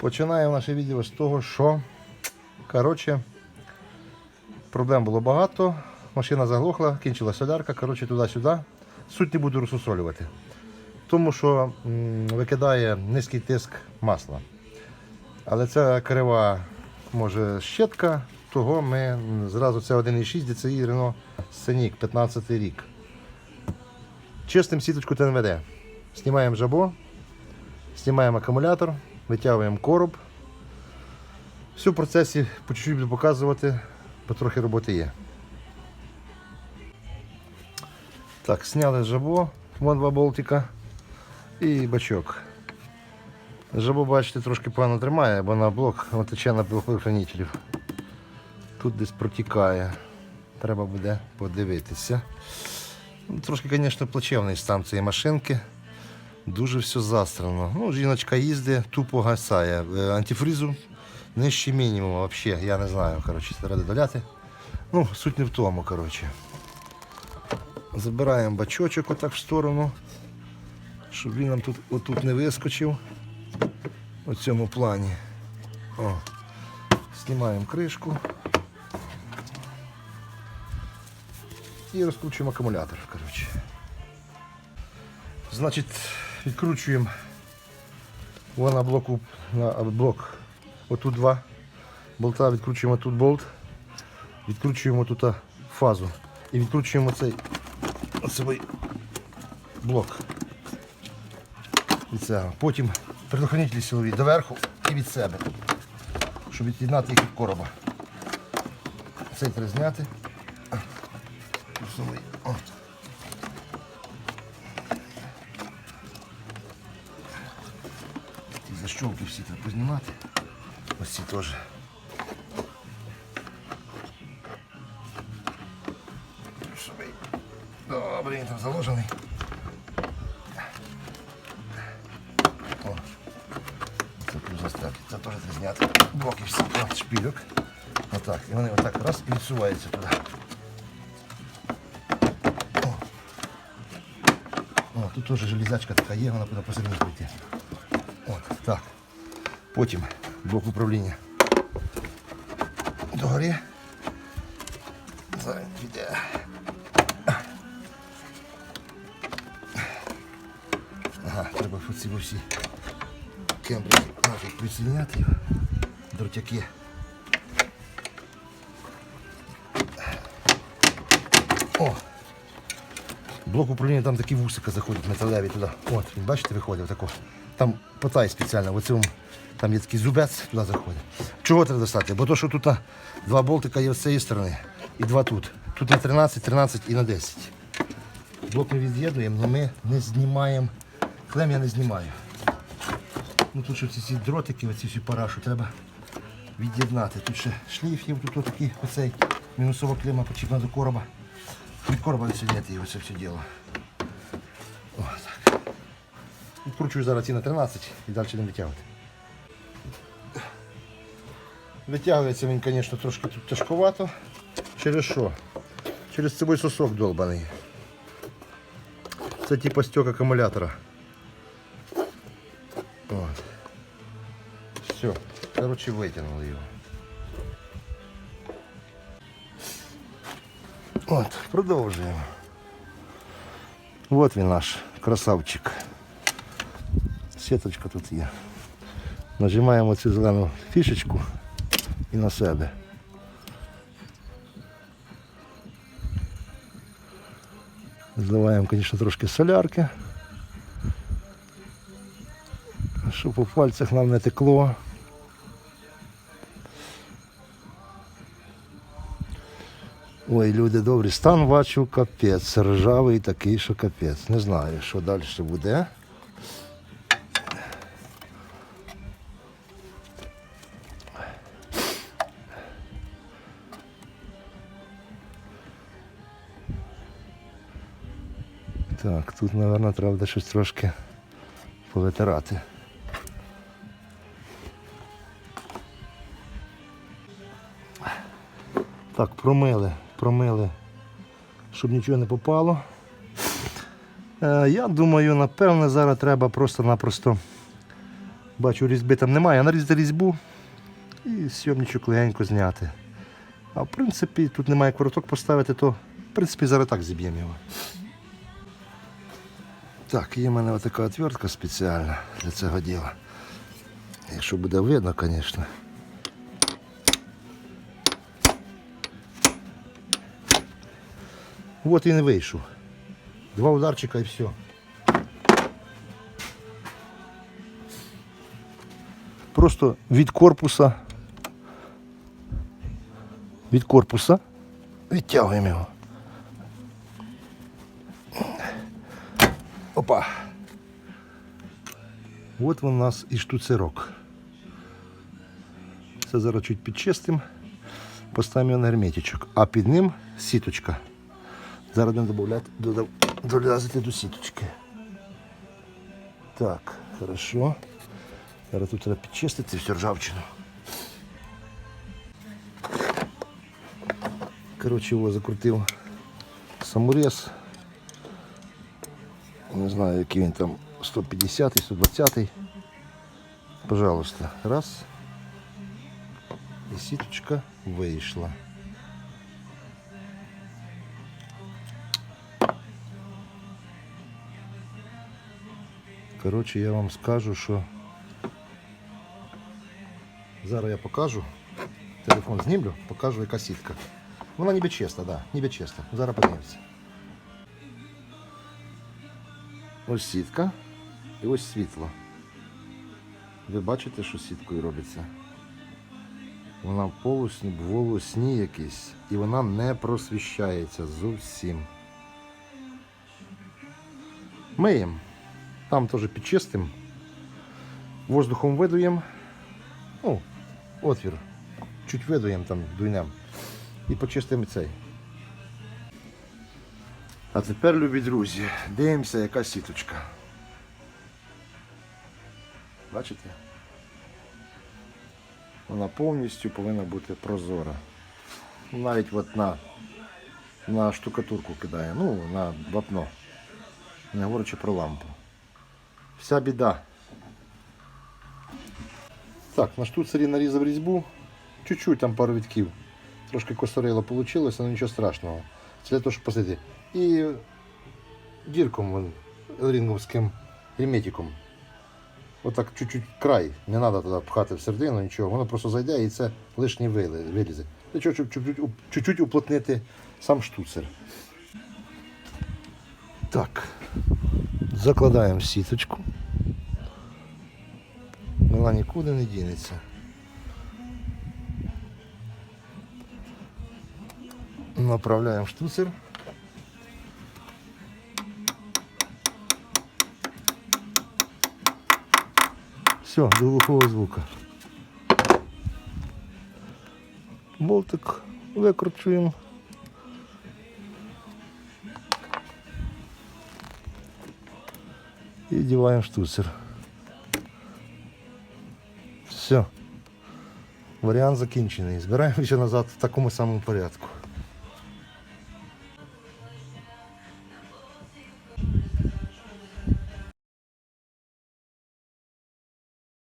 Починаємо наше відео з того, що коротше, проблем було багато. Машина заглохла, кінчила солярка, коротше, туди-сюди. Суть не буду розсусолювати. Тому що викидає низький тиск масла. Але це крива, може, щетка, того ми зразу це 1,6 DCI Renault Scenic 15 рік. Чистим сіточку ТНВД. Знімаємо жабо, знімаємо акумулятор, витягуємо короб. Все в процесі по чуть-чуть буду показувати, бо трохи роботи є. Так, зняли жабо, вон два болтика і бачок. Жабо, бачите, трошки погано тримає, бо на блок тече на предохранителів. Тут десь протікає. Треба буде подивитися. Трошки, звісно, плачевний стан цієї машинки. Дуже все застрано. Ну, жіночка їздить, тупо гасає. Е, Антифризу нижче мінімуму взагалі, я не знаю, коротше, треба додаляти. Ну, суть не в тому, коротше. Забираємо бачочок отак в сторону, щоб він нам тут отут не вискочив. У цьому плані. О. Знімаємо кришку. І розкручуємо акумулятор. Коротше. Значить, відкручуємо вон на блоку на блок. Отут два болта, відкручуємо тут болт, відкручуємо тут фазу і відкручуємо цей оцей блок. Від цього. Потім предохранителі силові доверху і від себе, щоб від'єднати їх від короба. Цей треба зняти. О. Ті защолки всі треба познімати. Ось ці теж. Плюсовий. Добре, він там заложений. О. Це плюс заставки. Це теж треба зняти. Блоки всі от шпильок. Отак. І вони отак раз і відсуваються туди. О. О, тут теж железячка така є, вона буде посередині прийти. От, так. Потім блок управління. Догорі. Зараз піде. Ага, треба оці всі кембрики нафіг присоединяти. Дротяки. О! Блок управління там такі вусика заходять металеві туди. От, він бачите, виходить отако. Там потай спеціально, в цьому, там є такий зубець, туди заходить. Чого треба достати? Бо то, що тут два болтика є з цієї сторони і два тут. Тут на 13, 13 і на 10. Блок ми від'єднуємо, але ми не знімаємо. Клем я не знімаю. Ну Тут ще ці, ці дротики, оці всі парашу треба від'єднати. Тут ще шліф є, тут такий оцей мінусова клема почіпна до короба. Від короба відсоединяти його це все діло. О, так. Відкручую зараз ці на 13 і далі не витягувати. Витягується він, звісно, трошки тут тяжковато. Через що? Через цей сосок долбаний. Це типу стек акумулятора. От. Все. Коротше, витягнули його. От, продовжуємо. От він наш красавчик. Сіточка тут є. Нажимаємо цю зелену фішечку і на себе. Зливаємо, звісно, трошки солярки. Щоб по пальцях нам не текло. Ой, люди добрі, стан бачу капець, ржавий такий, що капець. Не знаю, що далі буде. Так, тут, мабуть, треба буде щось трошки повитирати. Так, промили, промили, щоб нічого не попало. Е, я думаю, напевне, зараз треба просто-напросто Бачу, різьби там немає, нарізати різьбу і сйомничок легенько зняти. А в принципі, тут немає як вороток поставити, то в принципі зараз так зіб'ємо його. Так, є в мене отака отвертка спеціальна для цього діла. Якщо буде видно, звісно. От і не вийшов. Два ударчика і все. Просто від корпуса. Від корпуса відтягуємо його. От у нас і штуцерок. Це зараз чуть підчистим. Поставимо на герметичок. А під ним сіточка. Зараз будемо долазити до сіточки. Так, хорошо. Зараз тут треба підчистити всю ржавчину. Коротше, його закрутив саморез. Не знаю, який він там 150 120 Пожалуйста. Раз. І сіточка вийшла. Коротше, я вам скажу, що зараз я покажу. Телефон знімлю, покажу, яка сітка. Вона ніби чиста, да, ніби чиста. Зараз подивимося. Ось сітка І ось світло. Ви бачите, що сіткою робиться? Вона в полусні, волосні якісь, і вона не просвіщається зовсім. Миємо. Там теж підчистимо. Воздухом видуємо. Ну, отвір. Чуть видуємо там, дуйнем. І почистимо цей. А тепер, любі друзі, дивимося, яка сіточка. Бачите? Вона повністю повинна бути прозора. Навіть от на, на штукатурку кидає, ну, на вапно. Не говорячи про лампу. Вся біда. Так, на штуцері нарізав різьбу. Чуть-чуть там пару вітків. Трошки косорило вийшло, але нічого страшного. Це для того, щоб посадити. І дірком вон, елрінговським герметиком. Отак чуть-чуть край. Не треба туди пхати всередину, нічого. Воно просто зайде і це вили- вилізе. Для чого, чуть-чуть уплотнити сам штуцер. Так. Закладаємо сіточку. Вона нікуди не дінеться. Направляємо штуцер. Все, до глухого звука. Болтик викручуємо. І діваємо штуцер. Все. Варіант закінчений. Збираємо ще назад в такому самому порядку.